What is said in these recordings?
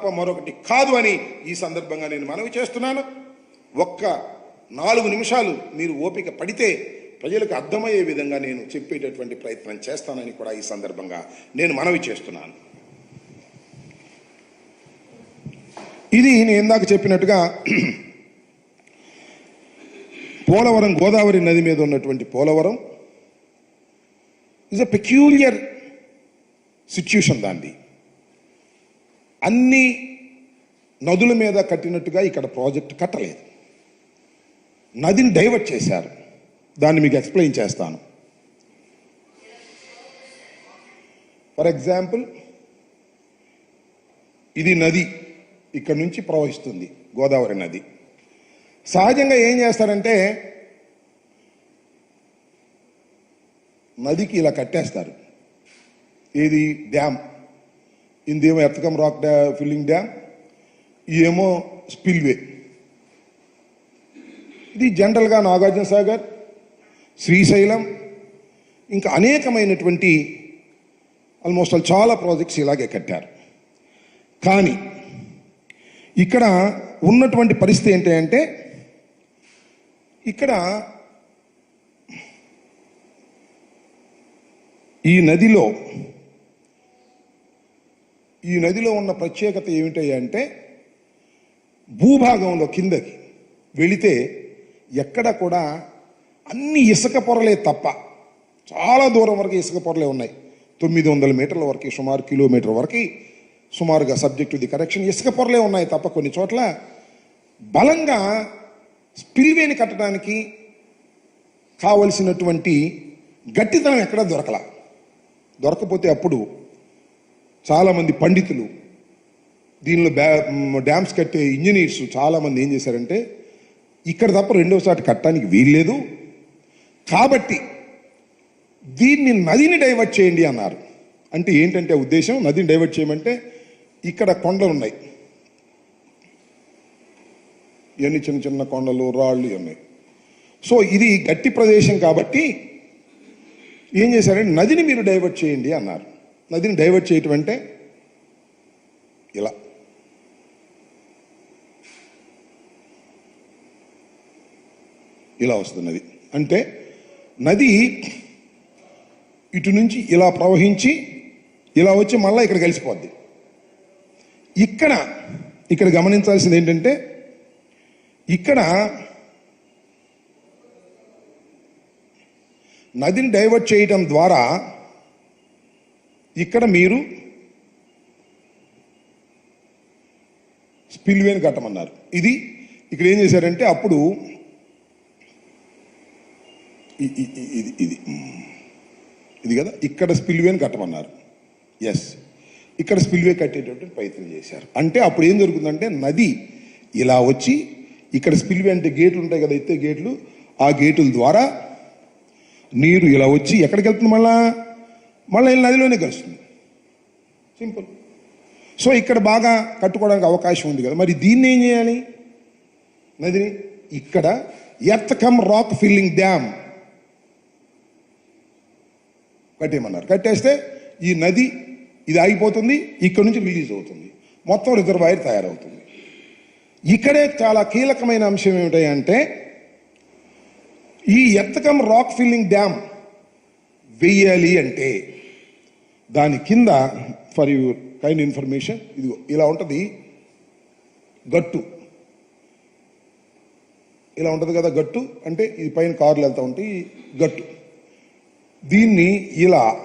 తప్ప మరొకటి కాదు అని ఈ సందర్భంగా నేను మనవి చేస్తున్నాను. ఒక్క నాలుగు నిమిషాలు మీరు ఓపిక పడితే ప్రజలకు అర్థమయ్యే విధంగా నేను చెప్పేటటువంటి ప్రయత్నం చేస్తానని కూడా ఈ సందర్భంగా నేను మనవి చేస్తున్నాను. ఇది నేను ఇందాక చెప్పినట్టుగా పోలవరం గోదావరి నది మీద ఉన్నటువంటి Polavaram. Is a peculiar situation దాన్ని అన్ని నదుల మీద కట్టినట్టుగా ఇక్కడ ప్రాజెక్ట్ కట్టలేదు. నదిని డైవర్ట్ చేశారు. దాన్ని మీకు ఎక్స్ప్లెయిన్ చేస్తాను. ఫర్ ఎగ్జాంపుల్ ఇది నది ఇక్కడ నుంచి ప్రవహిస్తుంది గోదావరి నది. సహజంగా ఏం చేస్తారంటే నదికి ఇలా కట్టేస్తారు. ఇది డ్యామ్. ఇందేమో ఎత్తకం రాక్ డ్యా ఫిల్లింగ్ డ్యామ్ ఏమో స్పిల్వే. ఇది జనరల్గా నాగార్జున సాగర్ శ్రీశైలం ఇంకా అనేకమైనటువంటి ఆల్మోస్ట్ ఆల్ చాలా ప్రాజెక్ట్స్ ఇలాగే కట్టారు. కానీ ఇక్కడ ఉన్నటువంటి పరిస్థితి ఏంటి అంటే ఇక్కడ ఈ నదిలో ఈ నదిలో ఉన్న ప్రత్యేకత ఏమిటంటే భూభాగంలో కిందకి వెళితే ఎక్కడ కూడా అన్ని ఇసుక పొరలే తప్ప చాలా దూరం వరకు ఇసుక పొరలే ఉన్నాయి. తొమ్మిది వందల మీటర్ల వరకు సుమారు కిలోమీటర్ వరకు సుమారుగా సబ్జెక్ట్ ది కరెక్షన్ ఇసుక పొరలే ఉన్నాయి తప్ప కొన్ని చోట్ల. బలంగా స్పిల్వేని కట్టడానికి కావలసినటువంటి గట్టితనం ఎక్కడా దొరకల. దొరకపోతే అప్పుడు చాలామంది పండితులు దీనిలో బ్యా డ్యామ్స్ కట్టే ఇంజనీర్స్ చాలామంది ఏం చేశారంటే ఇక్కడ తప్ప రెండోసారి కట్టడానికి వీల్లేదు. కాబట్టి దీన్ని నదిని డైవర్ట్ చేయండి అన్నారు. అంటే ఏంటంటే ఉద్దేశం? నదిని డైవర్ట్ చేయమంటే ఇక్కడ కొండలు ఉన్నాయి. ఇవన్నీ చిన్న చిన్న కొండలు రాళ్ళు ఇవన్నీ సో ఇది గట్టి ప్రదేశం కాబట్టి ఏం చేశారంటే నదిని మీరు డైవర్ట్ చేయండి అన్నారు. నదిని డైవర్ట్ చేయటం అంటే ఇలా. ఇలా వస్తుంది నది. అంటే నది ఇటు నుంచి ఇలా ప్రవహించి ఇలా వచ్చి మళ్ళీ ఇక్కడ కలిసిపోద్ది. ఇక్కడ ఇక్కడ గమనించాల్సింది ఏంటంటే ఇక్కడ నదిని డైవర్ట్ చేయటం ద్వారా ఇక్కడ మీరు స్పిల్వేని కట్టమన్నారు. ఇది ఇక్కడ ఏం చేశారంటే అప్పుడు ఇది ఇది ఇది కదా ఇక్కడ స్పిల్వేని కట్టమన్నారు. ఎస్ ఇక్కడ స్పిల్వే కట్టేటటువంటి ప్రయత్నం చేశారు. అంటే అప్పుడు ఏం జరుగుతుందంటే నది ఇలా వచ్చి ఇక్కడ స్పిల్వే అంటే గేట్లు ఉంటాయి కదా ఎత్తే గేట్లు ఆ గేటుల ద్వారా నీరు ఇలా వచ్చి ఎక్కడికి వెళ్తుంది మళ్ళా? మళ్ళీ నదిలోనే కలుస్తుంది. సింపుల్ సో ఇక్కడ బాగా కట్టుకోవడానికి అవకాశం ఉంది కదా. మరి దీన్ని ఏం చేయాలి? నదిని ఇక్కడ earth cum rock filling dam కట్టేయమన్నారు. కట్టేస్తే ఈ నది ఇది ఆగిపోతుంది ఇక్కడ నుంచి రిలీజ్ అవుతుంది. మొత్తం రిజర్వాయర్ తయారవుతుంది. ఇక్కడే చాలా కీలకమైన అంశం ఏమిటంటే అంటే ఈ ఎత్తకం రాక్ ఫిల్లింగ్ డ్యామ్ వెయ్యాలి అంటే దాని కింద ఫర్ యువర్ కైండ్ ఇన్ఫర్మేషన్ ఇదిగో ఇలా ఉంటుంది. గట్టు. ఇలా ఉంటుంది కదా గట్టు. అంటే ఇది పైన కార్లు వెళ్తూ ఉంటాయి గట్టు. దీన్ని ఇలా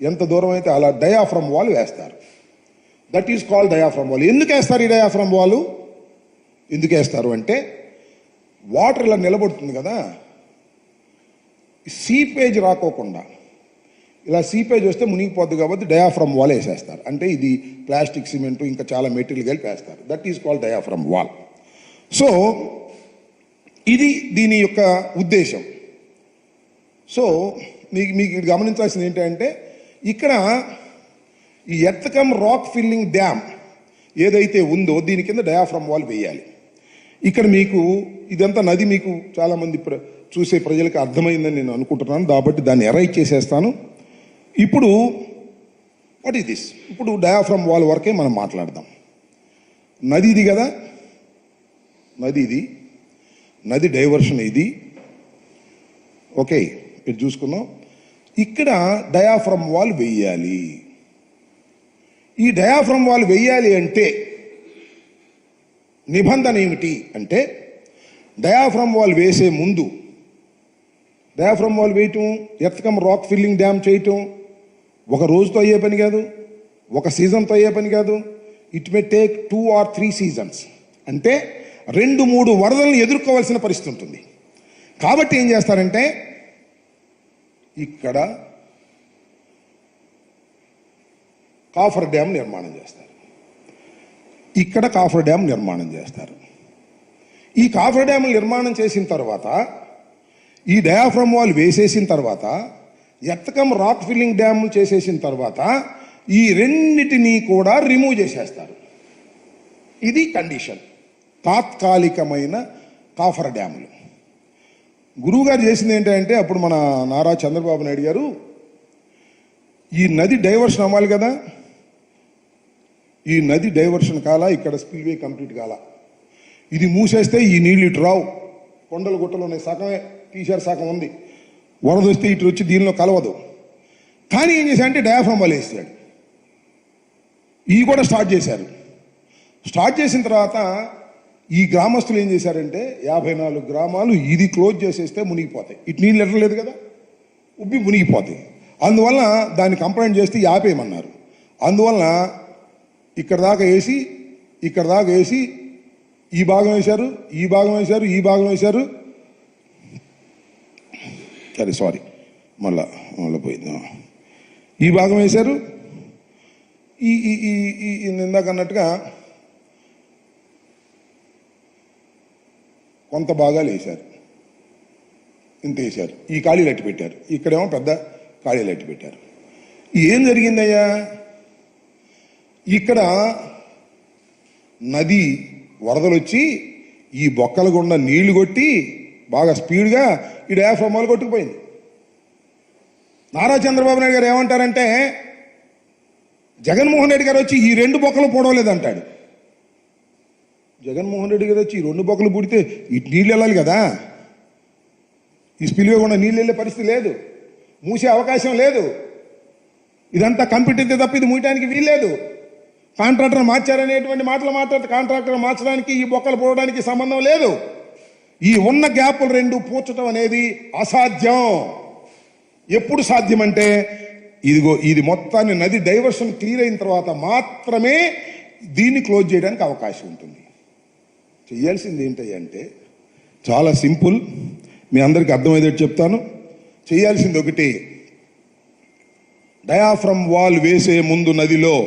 ఎంత దూరం అయితే అలా డయాఫ్రమ్ వాల్ వేస్తారు. That is called diaphragm wall ఎందుకు వేస్తారు ఈ డయాఫ్రమ్ వాల్ ఎందుకు వేస్తారు అంటే వాటర్ ఇలా నిలబడుతుంది కదా. సీపేజ్ రాకోకుండా. ఇలా సీపేజ్ వస్తే మునిగిపోద్ది కాబట్టి డయాఫ్రమ్ వాల్ వేసేస్తారు. అంటే ఇది ప్లాస్టిక్ సిమెంట్ ఇంకా చాలా మెటీరియల్ కలిపి వేస్తారు. That is called diaphragm wall so ఇది దీని యొక్క ఉద్దేశం. సో మీకు మీకు ఇది గమనించాల్సింది ఏంటంటే ఇక్కడ ఈ ఎత్తకం రాక్ ఫిల్లింగ్ డ్యామ్ ఏదైతే ఉందో దీని కింద డయాఫ్రమ్ వాల్ వేయాలి. ఇక్కడ మీకు ఇదంతా నది మీకు చాలామంది ప్ర చూసే ప్రజలకు అర్థమైందని నేను అనుకుంటున్నాను. కాబట్టి దాన్ని ఎరైట్ చేసేస్తాను. ఇప్పుడు వాట్ ఈస్ దిస్ ఇప్పుడు డయాఫ్రమ్ వాల్ వరకే మనం మాట్లాడదాం. నది ఇది కదా? నది ఇది నది డైవర్షన్ ఇది. ఓకే ఇది చూసుకుందాం. ఇక్కడ డయాఫ్రమ్ వాల్ వెయ్యాలి. ఈ డయాఫ్రమ్ వాల్ వెయ్యాలి అంటే నిబంధన ఏమిటి అంటే డయాఫ్రమ్ వాల్ వేసే ముందు డయాఫ్రమ్ వాల్ వేయటం ఎత్తకం రాక్ ఫిల్లింగ్ డ్యామ్ చేయటం ఒక రోజుతో అయ్యే పని కాదు ఒక సీజన్తో అయ్యే పని కాదు. It may take two or three seasons అంటే రెండు మూడు వరదలను ఎదుర్కోవాల్సిన పరిస్థితి ఉంటుంది. కాబట్టి ఏం చేస్తారంటే ఇక్కడ కాఫర్ డ్యామ్ నిర్మాణం చేస్తారు. ఇక్కడ కాఫర్ డ్యామ్ నిర్మాణం చేస్తారు. ఈ కాఫర్ డ్యామ్ నిర్మాణం చేసిన తర్వాత ఈ డయాఫ్రమ్ వాల్ వేసేసిన తర్వాత ఎత్తకం రాక్ ఫిల్లింగ్ డ్యాములు చేసేసిన తర్వాత ఈ రెండిటిని కూడా రిమూవ్ చేసేస్తారు. ఇది కండిషన్ తాత్కాలికమైన కాఫర్ డ్యాములు. గురువుగారు చేసింది ఏంటంటే అప్పుడు మన నారా చంద్రబాబు నాయుడు గారు ఈ నది డైవర్షన్ అవ్వాలి కదా. ఈ నది డైవర్షన్ కాల ఇక్కడ స్పిల్వే కంప్లీట్ కాల. ఇది మూసేస్తే ఈ నీళ్ళు ఇటు రావు. కొండలు గుట్టలు ఉన్నాయి. సగమే తీశారు సగం ఉంది. వరద వస్తే ఇటు వచ్చి దీనిలో కలవదు. కానీ ఏం చేశాడంటే డయాఫ్రమ్ వాళ్ళు వేసాడు. ఇవి కూడా స్టార్ట్ చేశారు. స్టార్ట్ చేసిన తర్వాత ఈ గ్రామస్తులు ఏం చేశారంటే యాభై నాలుగు గ్రామాలు ఇది క్లోజ్ చేసేస్తే మునిగిపోతాయి. ఇటు నీళ్ళు ఎట్టలేదు కదా? ఉబ్బి మునిగిపోతాయి. అందువల్ల దాన్ని కంప్లైంట్ చేస్తే ఆపేయమన్నారు. అందువల్ల ఇక్కడ దాకా వేసి ఇక్కడ దాకా వేసి ఈ భాగం వేశారు ఈ భాగం వేశారు ఈ భాగం వేశారు సరే సారీ. మళ్ళా మళ్ళీ పోయింది. ఈ భాగం వేశారు? ఈ ఈ ఈ ఈ ఈ ఇందాక అన్నట్టుగా కొంత భాగాలు వేశారు. ఇంత వేశారు. ఈ ఖాళీలు అట్టి పెట్టారు. ఇక్కడేమో పెద్ద ఖాళీలు అట్టి పెట్టారు. ఏం జరిగిందయ్యా? ఇక్కడ నది వరదలు వచ్చి ఈ బొక్కల గుండా నీళ్ళు కొట్టి బాగా స్పీడ్గా ఈ డయాఫ్రమాలు కొట్టుకుపోయింది నారా చంద్రబాబు నాయుడు గారు ఏమంటారంటే జగన్మోహన్ రెడ్డి గారు వచ్చి ఈ రెండు బొక్కలు పొడవలేదంటాడు. జగన్మోహన్ రెడ్డి గారు వచ్చి ఈ రెండు బొక్కలు పుడితే ఇటు నీళ్ళు వెళ్ళాలి కదా? ఈ స్పిల్వే కూడా నీళ్ళు వెళ్ళే పరిస్థితి లేదు. మూసే అవకాశం లేదు. ఇదంతా కంప్యూటర్ తప్ప ఇది మూయటానికి వీల్లేదు కాంట్రాక్టర్ మార్చారనేటువంటి మాటలు మాట్లాడితే కాంట్రాక్టర్ మార్చడానికి ఈ బొక్కలు పోవడానికి సంబంధం లేదు. ఈ ఉన్న గ్యాపులు రెండు పూడ్చడం అనేది అసాధ్యం. ఎప్పుడు సాధ్యమంటే ఇదిగో ఇది మొత్తాన్ని నది డైవర్షన్ క్లియర్ అయిన తర్వాత మాత్రమే దీన్ని క్లోజ్ చేయడానికి అవకాశం ఉంటుంది. చేయాల్సింది ఏంటంటే చాలా సింపుల్. మీ అందరికీ అర్థమయ్యేటట్టు చెప్తాను. చేయాల్సింది ఒకటి. డయాఫ్రమ్ వాల్ వేసే ముందు నదిలో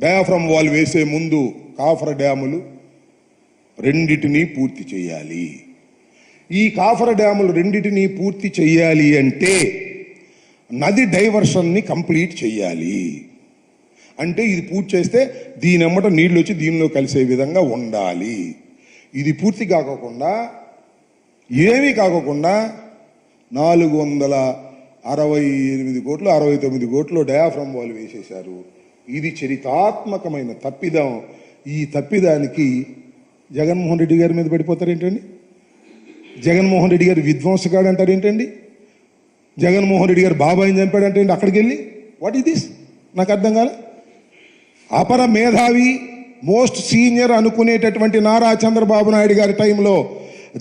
డయాఫ్రమ్ వాల్ వేసే ముందు కాఫర్ డ్యాములు రెండిటిని పూర్తి చేయాలి. ఈ కాఫర డ్యాములు రెండిటిని పూర్తి చేయాలి అంటే నది డైవర్షన్ని కంప్లీట్ చేయాలి. అంటే ఇది పూర్తి చేస్తే దీని అమ్మట నీళ్ళు వచ్చి దీనిలో కలిసే విధంగా ఉండాలి. ఇది పూర్తి కాకోకుండా ఏమీ కాకోకుండా నాలుగు వందల అరవై ఎనిమిది కోట్లు అరవై తొమ్మిది కోట్లు డయాఫ్రమ్ వాళ్ళు వేసేశారు. ఇది చరితాత్మకమైన తప్పిదం. ఈ తప్పిదానికి జగన్మోహన్ రెడ్డి గారి మీద పడిపోతారు ఏంటండి జగన్మోహన్ రెడ్డి గారు విధ్వంసగాడు అంటారు ఏంటండి జగన్మోహన్ రెడ్డి గారు బాబాయిని చంపాడంటే ఏంటి అక్కడికి వెళ్ళి వాట్ ఈస్ దిస్ నాకు అర్థం కాలే. అపర మేధావి మోస్ట్ సీనియర్ అనుకునేటటువంటి నారా చంద్రబాబు నాయుడు గారి టైంలో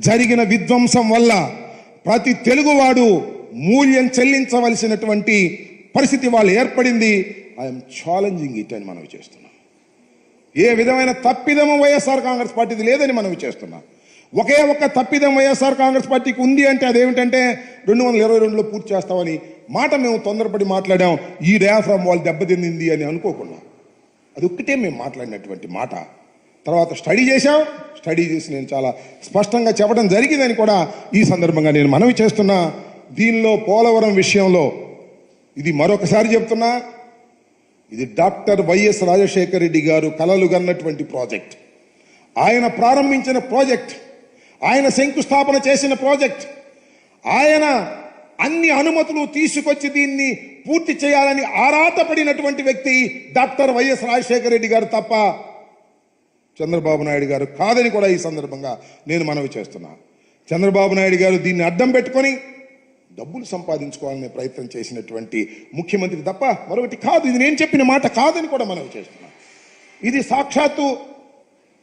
జరిగిన విధ్వంసం వల్ల ప్రతి తెలుగువాడు మూల్యం చెల్లించవలసినటువంటి పరిస్థితి వాళ్ళు ఏర్పడింది. ఐఎమ్ ఛాలెంజింగ్ ఇట్ అని మనం చేస్తున్నాం. ఏ విధమైన తప్పిదము వైఎస్ఆర్ కాంగ్రెస్ పార్టీది లేదని మనవి చేస్తున్నాం ఒకే ఒక్క తప్పిదం వైఎస్ఆర్ కాంగ్రెస్ పార్టీకి ఉంది అంటే అదేమిటంటే రెండు వందల ఇరవై రెండులో పూర్తి చేస్తామని మాట మేము తొందరపడి మాట్లాడాం ఈ డయాఫ్రామ్ వాళ్ళు దెబ్బతింది అని అనుకోకుండా. అది ఒక్కటే మేము మాట్లాడినటువంటి మాట. తర్వాత స్టడీ చేశాం. స్టడీ చేసి నేను చాలా స్పష్టంగా చెప్పడం జరిగిందని కూడా ఈ సందర్భంగా నేను మనవి చేస్తున్నా. దీనిలో పోలవరం విషయంలో ఇది మరొకసారి చెప్తున్నా. ఇది డాక్టర్ వైఎస్ రాజశేఖర రెడ్డి గారు కలలుగన్నటువంటి ప్రాజెక్ట్. ఆయన ప్రారంభించిన ప్రాజెక్ట్ ఆయన శంకుస్థాపన చేసిన ప్రాజెక్ట్ ఆయన అన్ని అనుమతులు తీసుకొచ్చి దీన్ని పూర్తి చేయాలని ఆరాటపడినటువంటి వ్యక్తి డాక్టర్ వైఎస్ రాజశేఖర రెడ్డి గారు తప్ప చంద్రబాబు నాయుడు గారు కాదని కూడా ఈ సందర్భంగా నేను మనవి చేస్తున్నా. చంద్రబాబు నాయుడు గారు దీన్ని అడ్డం పెట్టుకొని డబ్బులు సంపాదించుకోవాలనే ప్రయత్నం చేసినటువంటి ముఖ్యమంత్రి తప్ప మరొకటి కాదు. ఇది నేను చెప్పిన మాట కాదని కూడా మనం చేస్తున్నాం ఇది సాక్షాత్తు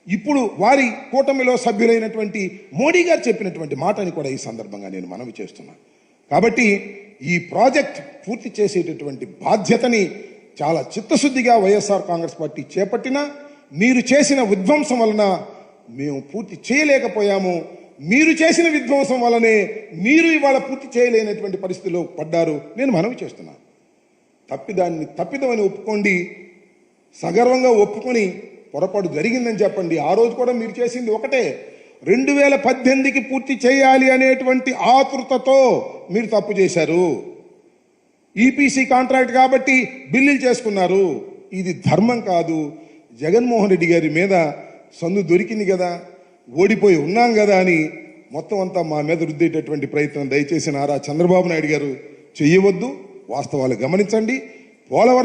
ఇప్పుడు వారి కూటమిలో సభ్యులైనటువంటి మోడీ గారు చెప్పినటువంటి మాట అని కూడా ఈ సందర్భంగా నేను మనవి చేస్తున్నాను. కాబట్టి ఈ ప్రాజెక్ట్ పూర్తి చేసేటటువంటి బాధ్యతని చాలా చిత్తశుద్ధిగా వైఎస్ఆర్ కాంగ్రెస్ పార్టీ చేపట్టినా మీరు చేసిన విధ్వంసం వలన మేము పూర్తి చేయలేకపోయాము. మీరు చేసిన విధ్వంసం వలనే మీరు ఇవాళ పూర్తి చేయలేనటువంటి పరిస్థితిలో పడ్డారు. నేను మనవి చేస్తున్నాను తప్పిదాన్ని తప్పిదమని ఒప్పుకోండి. సగర్వంగా ఒప్పుకొని పొరపాటు జరిగిందని చెప్పండి. ఆ రోజు కూడా మీరు చేసింది ఒకటే. రెండు వేల పద్దెనిమిదికి పూర్తి చేయాలి అనేటువంటి ఆతృతతో మీరు తప్పు చేశారు. ఈపీసీ కాంట్రాక్ట్ కాబట్టి బిల్లులు చేసుకున్నారు. ఇది ధర్మం కాదు. జగన్మోహన్ రెడ్డి గారి మీద సందు దొరికింది కదా. ఓడిపోయి ఉన్నాం కదా అని మొత్తం అంతా మా మీద రుద్దేటటువంటి ప్రయత్నం దయచేసి నారా చంద్రబాబు నాయుడు గారు చెయ్యవద్దు. వాస్తవాలు గమనించండి. పోలవరం